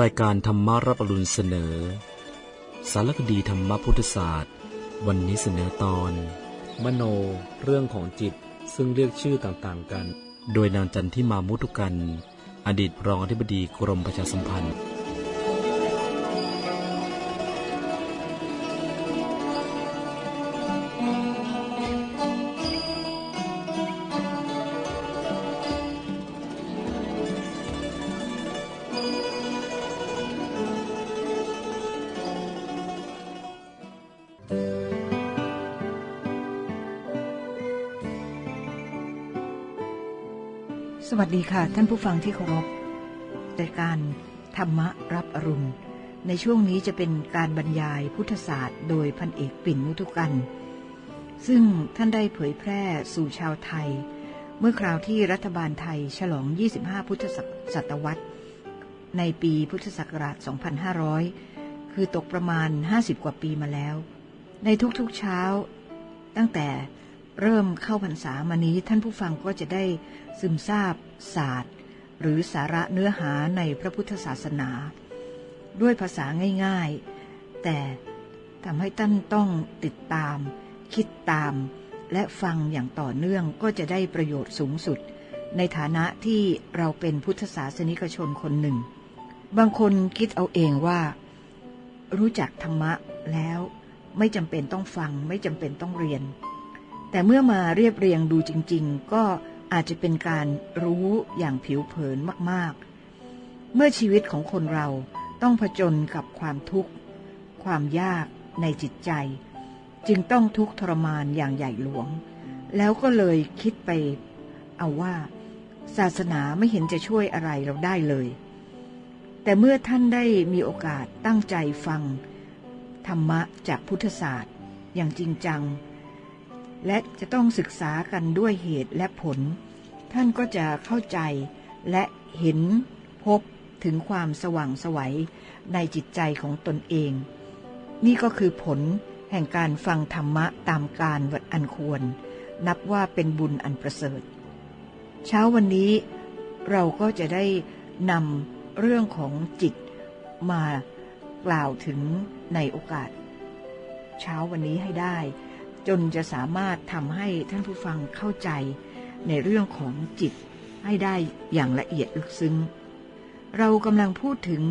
รายการธรรมารับอรุณเสนอ สารคดีธรรมพุทธศาสตร์ วันนี้เสนอตอน มโนเรื่องของจิตซึ่งเรียกชื่อต่างๆกัน โดยนางจันทิมามุทุกัน อดีตรองอธิบดีกรมประชาสัมพันธ์ ค่ะท่านผู้ฟังที่เคารพรายการธรรมะรับอรุณ ในช่วงนี้จะเป็นการบรรยายพุทธศาสตร์ โดยพันเอกปิ่นมุทุกัน ซึ่งท่านได้เผยแพร่สู่ชาวไทย เมื่อคราวที่รัฐบาลไทยฉลอง 25 พุทธศตวรรษ ในปีพุทธศักราช 2500 คือตกประมาณ 50 กว่าปีมาแล้ว ในทุกๆเช้า ตั้งแต่ เริ่มเข้าพรรษามานี้ท่านผู้ฟังก็จะได้ซึมซาบศาสตร์ หรือสาระเนื้อหาในพระพุทธศาสนา ด้วยภาษาง่ายๆ แต่ทำให้ท่านต้องติดตาม คิดตาม และฟังอย่างต่อเนื่องก็จะได้ประโยชน์สูงสุด ในฐานะที่เราเป็นพุทธศาสนิกชนคนหนึ่ง บางคนคิดเอาเองว่า รู้จักธรรมะแล้วไม่จำเป็นต้องฟังไม่จำเป็นต้องเรียน แต่เมื่อมาเรียบเรียงดูจริง ๆ ก็อาจจะเป็นการรู้อย่างผิวเผินมากๆ เมื่อชีวิตของคนเราต้องผจญกับความทุกข์ ความยากในจิตใจ จึงต้องทุกข์ทรมานอย่างใหญ่หลวง แล้วก็เลยคิดไป เอาว่า ศาสนาไม่เห็นจะช่วยอะไรเราได้เลย แต่เมื่อท่านได้มีโอกาสตั้งใจฟัง ธรรมะจากพุทธศาสตร์ อย่างจริงจัง และจะต้องศึกษากันด้วยเหตุและผล ท่านก็จะเข้าใจและเห็นพบถึงความสว่างสวัยในจิตใจของตนเอง นี่ก็คือผลแห่งการฟังธรรมะตามการวัดอันควร นับว่าเป็นบุญอันประเสริฐ เช้าวันนี้เราก็จะได้นำเรื่องของจิตมากล่าวถึงในโอกาส เช้าวันนี้ให้ได้ จนจะสามารถทำให้ท่านผู้ฟังเข้าใจในเรื่องของจิตให้ได้อย่างละเอียดลึกซึ้ง เรากำลังพูดถึง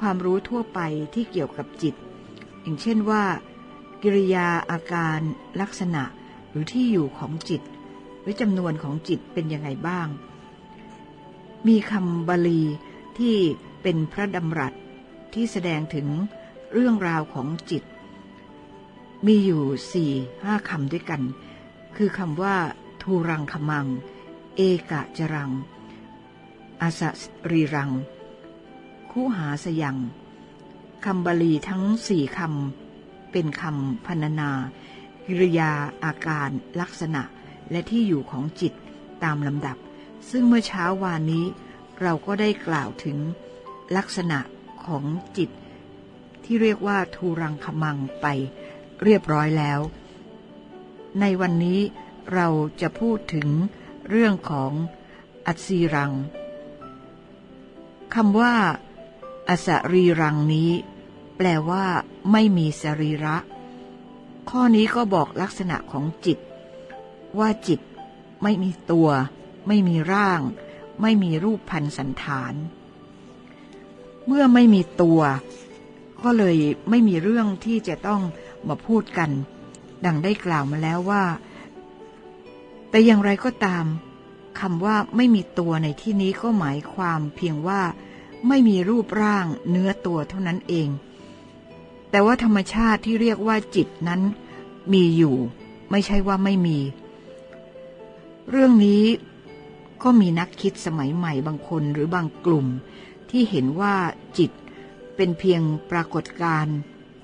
ความรู้ทั่วไปที่เกี่ยวกับจิต อย่างเช่นว่า กิริยาอาการลักษณะหรือที่อยู่ของจิต หรือจำนวนของจิตเป็นยังไงบ้าง มีคำบาลีที่เป็นพระดำรัสที่แสดงถึงเรื่องราวของจิต มีอยู่สี่ห้าคำด้วยกัน คือคำว่าทูรังคมัง เอกะจรัง อาสรีรัง คู่หาสยังคำบาลีทั้งสี่คำเป็นคำพรรณนากิริยาอาการลักษณะและที่อยู่ของจิตตามลำดับ ซึ่งเมื่อเช้าวานนี้ เราก็ได้กล่าวถึงลักษณะของจิต ที่เรียกว่าทูรังคมังไป เรียบร้อยแล้ว ในวันนี้เราจะพูดถึงเรื่องของอัศรีรังคำว่าอสรีรังนี้ แปลว่าไม่มีสรีระ ข้อนี้ก็บอกลักษณะของจิต ว่าจิตไม่มีตัว ไม่มีร่าง ไม่มีรูปพันสันฐาน เมื่อไม่มีตัว ก็เลยไม่มีเรื่องที่จะต้อง มาพูดกัน ดังได้กล่าวมาแล้วว่า แต่อย่างไรก็ตามคำว่าไม่มีตัวในที่นี้ก็หมายความเพียงว่าไม่มีรูปร่างเนื้อตัวเท่านั้นเอง แต่ว่าธรรมชาติที่เรียกว่าจิตนั้นมีอยู่ ไม่ใช่ว่าไม่มี เรื่องนี้ก็มีนักคิดสมัยใหม่บางคนหรือบางกลุ่ม ที่เห็นว่าจิตเป็นเพียงปรากฏการณ์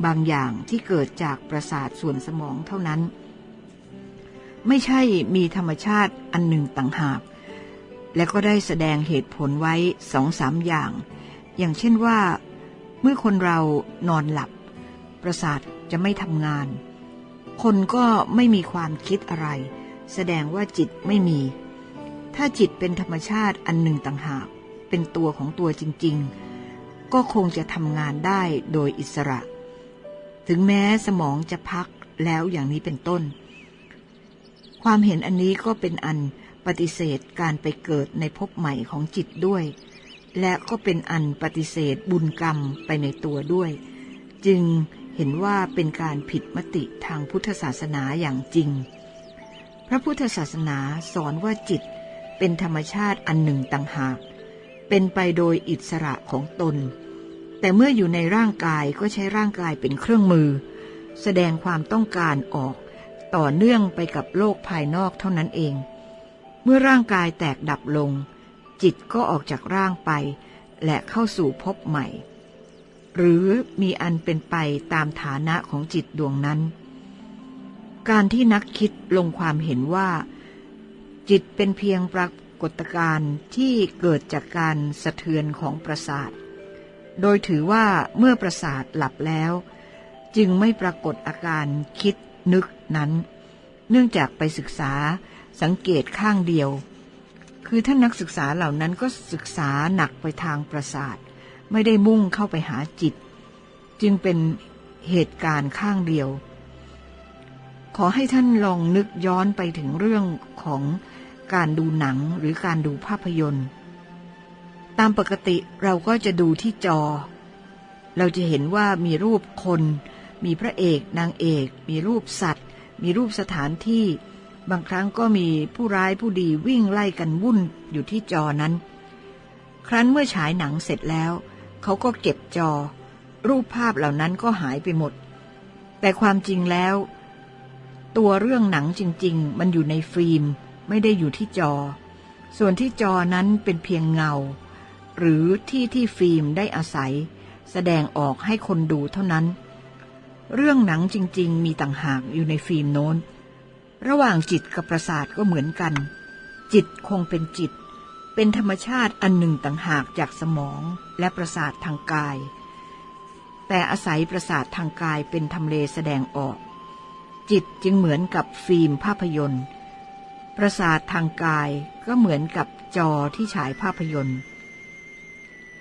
บางอย่างที่เกิดจากประสาทส่วนสมองเท่านั้น ไม่ใช่มีธรรมชาติอันหนึ่งต่างหาก และก็ได้แสดงเหตุผลไว้สองสามอย่าง อย่างเช่นว่า เมื่อคนเรานอนหลับ ประสาทจะไม่ทำงาน คนก็ไม่มีความคิดอะไร แสดงว่าจิตไม่มี ถ้าจิตเป็นธรรมชาติอันหนึ่งต่างหาก เป็นตัวของตัวจริง ๆ ก็คงจะทำงานได้โดยอิสระ ถึงแม้สมองจะพักแล้วอย่างนี้เป็นต้น ความเห็นอันนี้ก็เป็นอันปฏิเสธการไปเกิดในภพใหม่ของจิตด้วย และก็เป็นอันปฏิเสธบุญกรรมไปในตัวด้วย จึงเห็นว่าเป็นการผิดมติทางพุทธศาสนาอย่างจริง พระพุทธศาสนาสอนว่าจิตเป็นธรรมชาติอันหนึ่งต่างหาก เป็นไปโดยอิสระของตน แต่เมื่ออยู่ในร่างกายก็ใช้ร่างกายเป็นเครื่องมือ แสดงความต้องการออก ต่อเนื่องไปกับโลกภายนอกเท่านั้นเอง เมื่อร่างกายแตกดับลง จิตก็ออกจากร่างไป และเข้าสู่ภพใหม่ หรือมีอันเป็นไปตามฐานะของจิตดวงนั้น การที่นักคิดลงความเห็นว่า จิตเป็นเพียงปรากฏการณ์ที่เกิดจากการสะเทือนของประสาท โดยถือว่าเมื่อประสาทหลับแล้ว จึงไม่ปรากฏอาการคิดนึกนั้น เนื่องจากไปศึกษาสังเกตข้างเดียว คือท่านนักศึกษาเหล่านั้นก็ศึกษาหนักไปทางประสาท ไม่ได้มุ่งเข้าไปหาจิต จึงเป็นเหตุการณ์ข้างเดียว ขอให้ท่านลองนึกย้อนไปถึงเรื่องของการดูหนังหรือการดูภาพยนตร์ ตามปกติเราก็จะดูที่จอ เราจะเห็นว่ามีรูปคน มีพระเอกนางเอก มีรูปสัตว์ มีรูปสถานที่ บางครั้งก็มีผู้ร้ายผู้ดีวิ่งไล่กันวุ่นอยู่ที่จอนั้น ครั้นเมื่อฉายหนังเสร็จแล้ว เขาก็เก็บจอ รูปภาพเหล่านั้นก็หายไปหมด แต่ความจริงแล้ว ตัวเรื่องหนังจริง ๆ มันอยู่ในฟิล์ม ไม่ได้อยู่ที่จอ ส่วนที่จอนั้นเป็นเพียงเงา หรือที่ที่ฟิล์มได้อาศัย แสดงออกให้คนดูเท่านั้น เรื่องหนังจริง ๆ มีต่างหากอยู่ในฟิล์มโน้น ระหว่างจิตกับประสาทก็เหมือนกัน จิตคงเป็นจิต เป็นธรรมชาติอันหนึ่งต่างหากจากสมองและประสาททางกาย แต่อาศัยประสาททางกายเป็นทำเลแสดงออก จิตจึงเหมือนกับฟิล์มภาพยนตร์ประสาททางกายก็เหมือนกับจอที่ฉายภาพยนตร์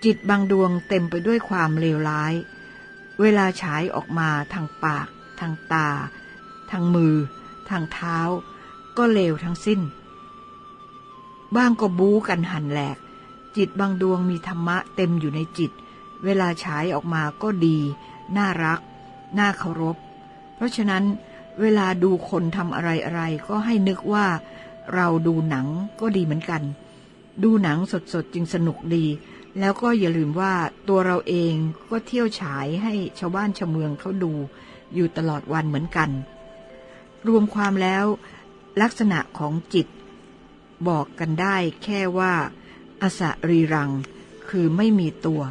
จิตบางดวงเต็มไปด้วยความเลวร้าย เวลาฉายออกมาทางปาก ทางตา ทางมือ ทางเท้า ก็เลวทั้งสิ้น บ้างก็บู๊กันหันแหลก จิตบางดวงมีธรรมะเต็มอยู่ในจิต เวลาฉายออกมาก็ดี น่ารัก น่าเคารพ เพราะฉะนั้นเวลาดูคนทำอะไรอะไรก็ให้นึกว่า เราดูหนังก็ดีเหมือนกัน ดูหนังสดๆจึงสนุกดี แล้วก็อย่าลืมว่าตัวเราเองก็เที่ยวฉายให้ชาวบ้านชาวเมืองเขาดูอยู่ตลอดวันเหมือนกัน รวมความแล้ว ลักษณะของจิต บอกกันได้แค่ว่าอสรีรัง คือไม่มีตัว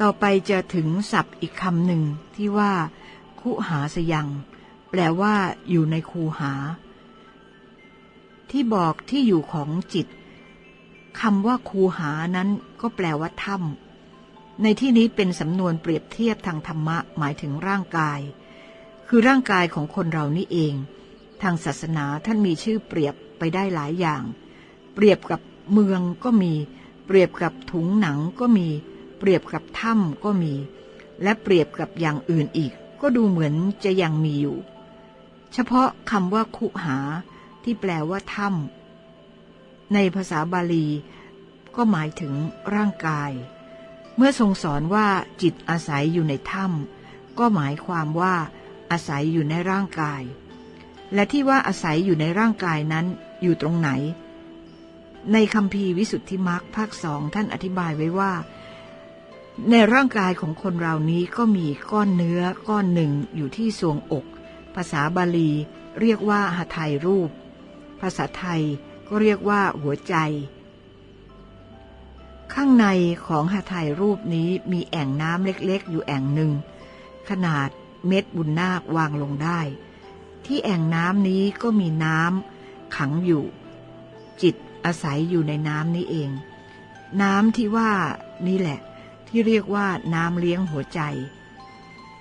ต่อไปจะถึงศัพท์อีกคำหนึ่งที่ว่าคุหาสยัง แปลว่าอยู่ในคูหา ที่บอกที่อยู่ของจิต คำว่าคูหานั้นก็แปลว่าถ้ำในที่นี้เป็นสำนวนเปรียบเทียบทางธรรมะหมายถึงร่างกาย คือร่างกายของคนเรานี่เอง ทางศาสนาท่านมีชื่อเปรียบไปได้หลายอย่าง เปรียบกับเมืองก็มี เปรียบกับถุงหนังก็มี เปรียบกับถ้ำก็มี และเปรียบกับอย่างอื่นอีก ก็ดูเหมือนจะยังมีอยู่ เฉพาะคำว่าคุหาที่แปลว่าถ้ำ ในภาษาบาลี ก็หมายถึงร่างกาย เมื่อทรงสอนว่าจิตอาศัยอยู่ในถ้ำก็หมายความว่า อาศัยอยู่ในร่างกาย และที่ว่าอาศัยอยู่ในร่างกายนั้นอยู่ตรงไหน ในคำพีร์วิสุทธิมรรคภาคสองท่านอธิบายไว้ว่า ในร่างกายของคนเรานี้ก็มีก้อนเนื้อก้อนหนึ่งอยู่ที่ทรวงอก ภาษาบาลีเรียกว่าหทัยรูป ภาษาไทย ก็เรียกว่าหัวใจ ข้างในของหทัยรูปนี้มีแอ่งน้ำเล็กๆ อยู่แอ่งหนึ่ง ขนาดเม็ดบุญนาควางลงได้ ที่แอ่งน้ำนี้ก็มีน้ำขังอยู่ จิตอาศัยอยู่ในน้ำนี้เอง น้ำที่ว่านี่แหละ ที่เรียกว่าน้ำเลี้ยงหัวใจ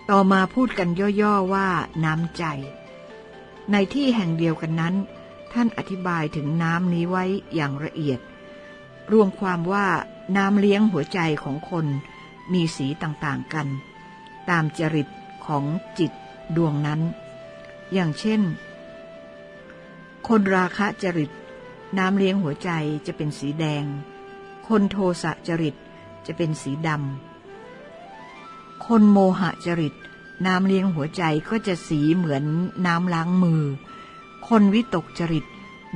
ต่อมาพูดกันย่อๆว่าน้ำใจ ในที่แห่งเดียวกันนั้น ท่านอธิบายถึงน้ำนี้ไว้อย่างละเอียด รวมความว่าน้ำเลี้ยงหัวใจของคนมีสีต่างๆกัน ตามจริตของจิตดวงนั้น อย่างเช่น คนราคะจริต น้ำเลี้ยงหัวใจจะเป็นสีแดง คนโทสะจริตจะเป็นสีดำคนโมหะจริต น้ำเลี้ยงหัวใจก็จะสีเหมือนน้ำล้างมือ คนวิตกจริต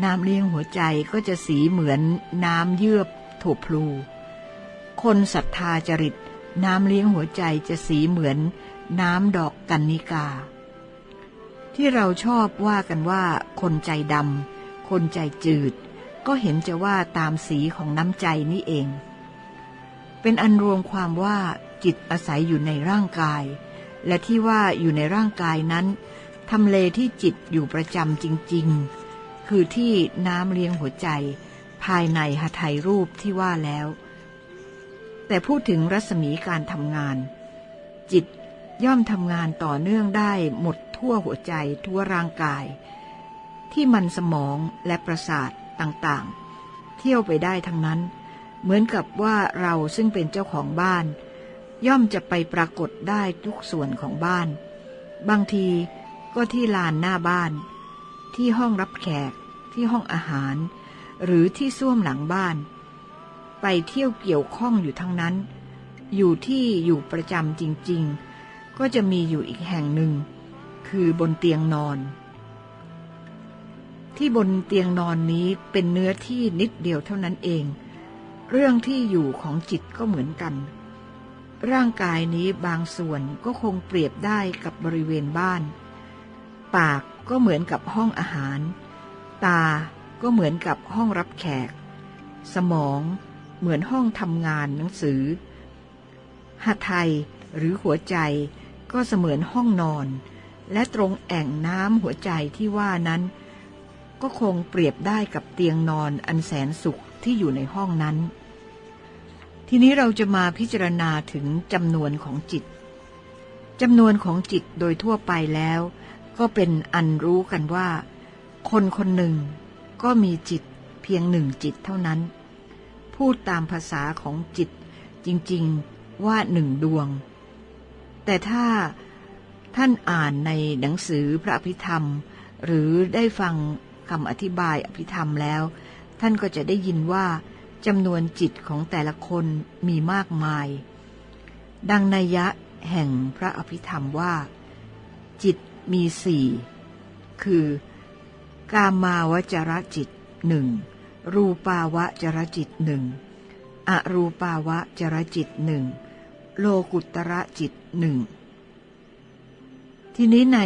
น้ำเลี้ยงหัวใจก็จะสีเหมือนน้ำเยือบถั่วพลู คนศรัทธาจริต น้ำเลี้ยงหัวใจจะสีเหมือนน้ำดอกกันนิกา ที่เราชอบว่ากันว่าคนใจดำคนใจจืด ก็เห็นจะว่าตามสีของน้ำใจนี่เอง เป็นอันรวมความว่าจิตอาศัยอยู่ในร่างกาย และที่ว่าอยู่ในร่างกายนั้น ทำเลที่จิตอยู่ประจำจริง ๆ คือที่น้ำเลี้ยงหัวใจ ภายในหทัยรูปที่ว่าแล้ว แต่พูดถึงรัศมีการทำงาน จิตย่อมทำงานต่อเนื่องได้หมดทั่วหัวใจทั่วร่างกาย ที่มันสมองและประสาทต่างๆ เที่ยวไปได้ทั้งนั้น เหมือนกับว่าเราซึ่งเป็นเจ้าของบ้าน ย่อมจะไปปรากฏได้ทุกส่วนของบ้าน บางที ก็ที่ลานหน้าบ้าน ที่ห้องรับแขก ที่ห้องอาหาร หรือที่ส้วมหลังบ้าน ไปเที่ยวเกี่ยวข้องอยู่ทั้งนั้น อยู่ที่อยู่ประจำจริง ๆ ก็จะมีอยู่อีกแห่งหนึ่ง คือบนเตียงนอน ที่บนเตียงนอนนี้เป็นเนื้อที่นิดเดียวเท่านั้นเอง เรื่องที่อยู่ของจิตก็เหมือนกันร่างกายนี้บางส่วนก็คงเปรียบได้กับบริเวณบ้าน ปากก็เหมือนกับห้องอาหาร ตาก็เหมือนกับห้องรับแขก สมองเหมือนห้องทำงานหนังสือหัไทยหรือหัวใจก็เสมือนห้องนอน และตรงแอ่งน้ำหัวใจที่ว่านั้น ก็คงเปรียบได้กับเตียงนอนอันแสนสุขที่อยู่ในห้องนั้น ทีนี้เราจะมาพิจารณาถึงจำนวนของจิตจำนวนของจิตโดยทั่วไปแล้ว ก็เป็นอันรู้กันว่า คนคนหนึ่งก็มีจิตเพียงหนึ่งจิตเท่านั้น พูดตามภาษาของจิตจริงๆว่าหนึ่งดวง แต่ถ้าท่านอ่านในหนังสือพระอภิธรรม หรือได้ฟังคำอธิบายอภิธรรมแล้ว ท่านก็จะได้ยินว่าจำนวนจิตของแต่ละคนมีมากมาย ดังนัยยะแห่งพระอภิธรรมว่า จิต มีสี่คือกามาวจรจิตหนึ่งรูปาวจรจิตหนึ่งอรูปาวจรจิตหนึ่งโลกุตระจิตหนึ่งทีนี้ใน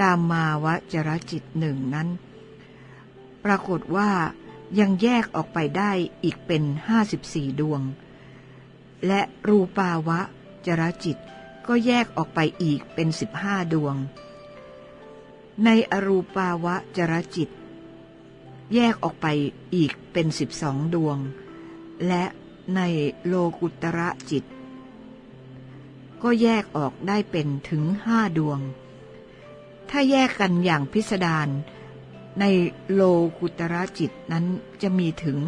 กามาวจรจิตหนึ่งนั้น ปรากฏว่ายังแยกออกไปได้อีกเป็นห้าสิบสี่ดวง และรูปาวะจรจิต ก็แยกออกไปอีกเป็นสิบห้าดวง ในอรูปาวะจรจิต แยกออกไปอีกเป็นสิบสองดวง และในโลกุตระจิต ก็แยกออกได้เป็นถึงห้าดวง ถ้าแยกกันอย่างพิสดารในโลกุตระจิตนั้นจะมีถึง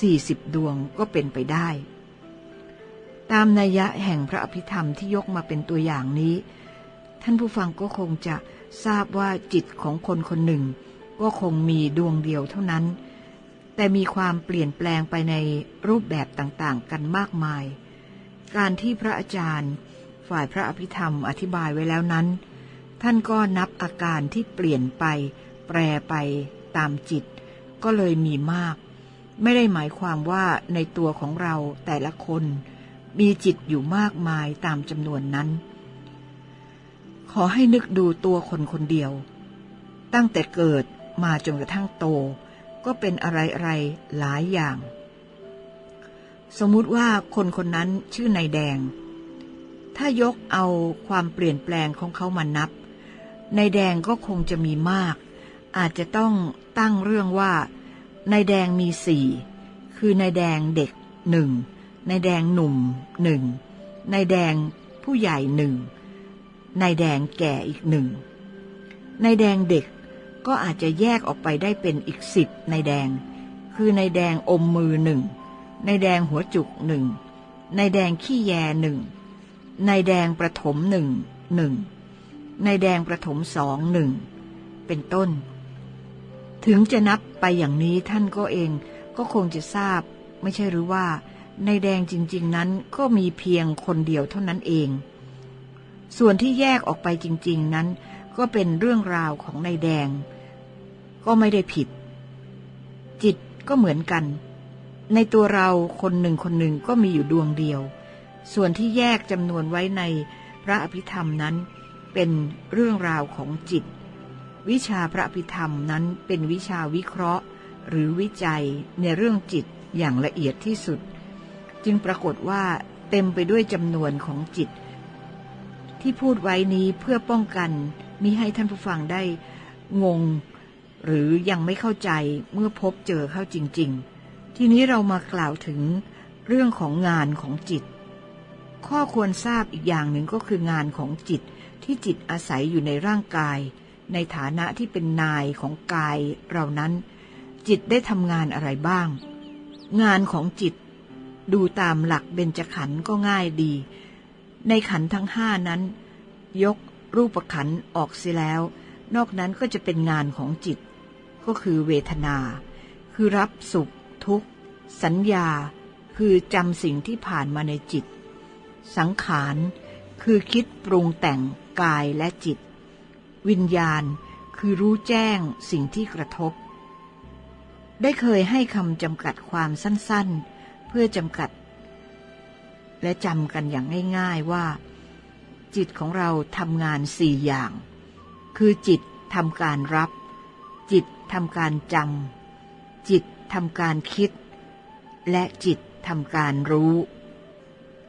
40 ดวงก็เป็นไปได้ ตามนัยยะแห่งพระอภิธรรมที่ยกมาเป็นตัวอย่างนี้ ท่านผู้ฟังก็คงจะทราบว่าจิตของคนคนหนึ่ง ก็คงมีดวงเดียวเท่านั้น แต่มีความเปลี่ยนแปลงไปในรูปแบบต่างๆ กันมากมาย การที่พระอาจารย์ ฝ่ายพระอภิธรรมอธิบายไว้แล้วนั้น ท่านก็นับอาการที่เปลี่ยนไป แปรไปตามจิต ก็เลยมีมาก ไม่ได้หมายความว่าในตัวของเราแต่ละคน มีจิตอยู่มากมายตามจำนวนนั้น ขอให้นึกดูตัวคนคนเดียว ตั้งแต่เกิดมาจนกระทั่งโต ก็เป็นอะไรๆหลายอย่าง สมมุติว่าคนคนนั้นชื่อนายแดง ถ้ายกเอาความเปลี่ยนแปลงของเขามานับนายแดงก็คงจะมีมาก อาจจะต้องตั้งเรื่องว่านายแดงมีสี่ คือนายแดงเด็กหนึ่ง นายแดงหนุ่มหนึ่งนายแดงผู้ใหญ่หนึ่งนายแดงแก่อีกหนึ่งนายแดงเด็กก็อาจจะแยกออกไปได้เป็นอีกสิบนายแดง คือนายแดงอมมือหนึ่งนายแดงหัวจุกหนึ่งนายแดงขี้แยหนึ่งนายแดงประถมหนึ่งหนึ่งนายแดงประถมสองหนึ่งเป็นต้น ถึงจะนับไปอย่างนี้ท่านก็เองก็คงจะทราบ ไม่ใช่หรือว่า ในแดงจริง ๆ นั้นก็มีเพียงคนเดียวเท่านั้นเอง ส่วนที่แยกออกไปจริง ๆ นั้น ก็เป็นเรื่องราวของนายแดง ก็ไม่ได้ผิด จิตก็เหมือนกัน ในตัวเราคนหนึ่งคนหนึ่งก็มีอยู่ดวงเดียว ส่วนที่แยกจำนวนไว้ในพระอภิธรรมนั้น เป็นเรื่องราวของจิต วิชาพระอภิธรรมนั้นเป็นวิชาวิเคราะห์ หรือวิจัยในเรื่องจิตอย่างละเอียดที่สุด จึงปรากฏว่าเต็มไปด้วยจำนวนของจิต ที่พูดไว้นี้เพื่อป้องกันมิให้ท่านผู้ฟังได้งง หรือยังไม่เข้าใจเมื่อพบเจอเข้าจริง ๆ ทีนี้เรามากล่าวถึงเรื่องของงานของจิต ข้อควรทราบอีกอย่างหนึ่งก็คืองานของจิตที่จิตอาศัยอยู่ในร่างกาย ในฐานะที่เป็นนายของกายเรานั้น จิตได้ทำงานอะไรบ้าง งานของจิต ดูตามหลักเบญจขันธ์ก็ง่ายดี ในขันธ์ทั้งห้านั้น ยกรูปขันธ์ออกเสียแล้ว นอกนั้นก็จะเป็นงานของจิต ก็คือเวทนา คือรับสุข ทุกข์ สัญญา คือจำสิ่งที่ผ่านมาในจิต สังขารคือคิดปรุงแต่งกายและจิต วิญญาณคือรู้แจ้งสิ่งที่กระทบ ได้เคยให้คำจำกัดความสั้นๆ เพื่อจำกัด และจำกันอย่างง่าย ๆว่า จิตของเราทำงานสี่อย่าง คือจิตทำการรับ จิตทำการจำจิตทำการคิด และจิตทำการรู้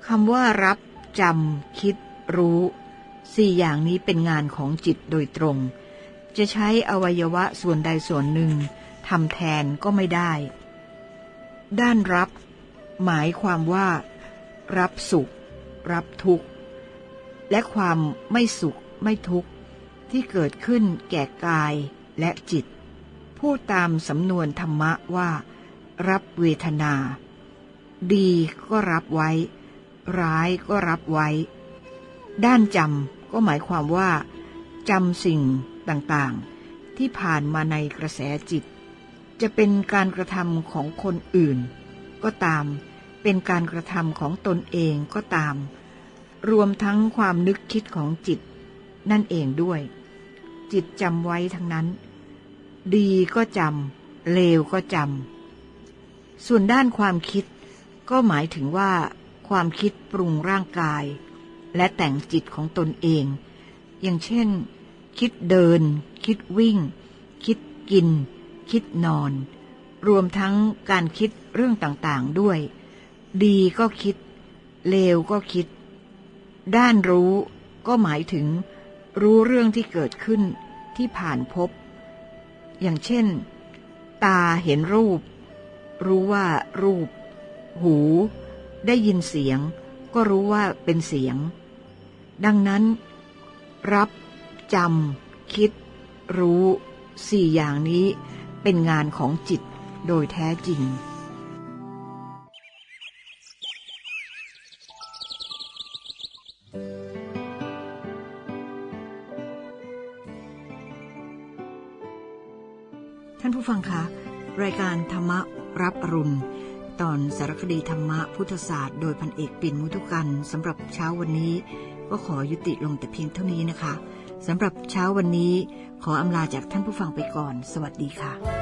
คำว่ารับจำคิด รู้สี่อย่างนี้เป็นงานของจิตโดยตรง จะใช้อวัยวะส่วนใดส่วนหนึ่งทำแทนก็ไม่ได้ ด้านรับ หมายความว่า รับสุข รับทุกข์ และความไม่สุขไม่ทุกข์ ที่เกิดขึ้นแก่กายและจิต พูดตามสำนวนธรรมะว่า รับเวทนา ดีก็รับไว้ ร้ายก็รับไว้ ด้านจำก็หมายความว่าจำสิ่งต่างๆ ที่ผ่านมาในกระแสจิต จะเป็นการกระทำของคนอื่น ก็ตาม เป็นการกระทำของตนเองก็ตาม รวมทั้งความนึกคิดของจิต นั่นเองด้วย จิตจำไว้ทั้งนั้น ดีก็จำเลวก็จำส่วนด้านความคิด ก็หมายถึงว่า ความคิดปรุงร่างกาย และแต่งจิตของตนเอง อย่างเช่น คิดเดิน คิดวิ่ง คิดกิน คิดนอน รวมทั้งการคิดเรื่องต่างๆด้วย ดีก็คิด เลวก็คิด ด้านรู้ก็หมายถึง รู้เรื่องที่เกิดขึ้นที่ผ่านพบ อย่างเช่น ตาเห็นรูป รู้ว่ารูป หู ได้ยินเสียง ก็รู้ว่าเป็นเสียง ดังนั้น รับจำคิด รู้สี่อย่างนี้เป็นงานของจิตโดยแท้จริง ผู้ฟังคะ รายการธรรมรับอรุณ ตอนสารคดีธรรมะพุทธศาสตร์ โดยพันเอกปิ่นมุทุกันสำหรับเช้าวันนี้ ก็ขอยุติลงแต่เพียงเท่านี้นะคะสำหรับเช้าวันนี้ ขออำลาจากท่านผู้ฟังไปก่อน สวัสดีค่ะ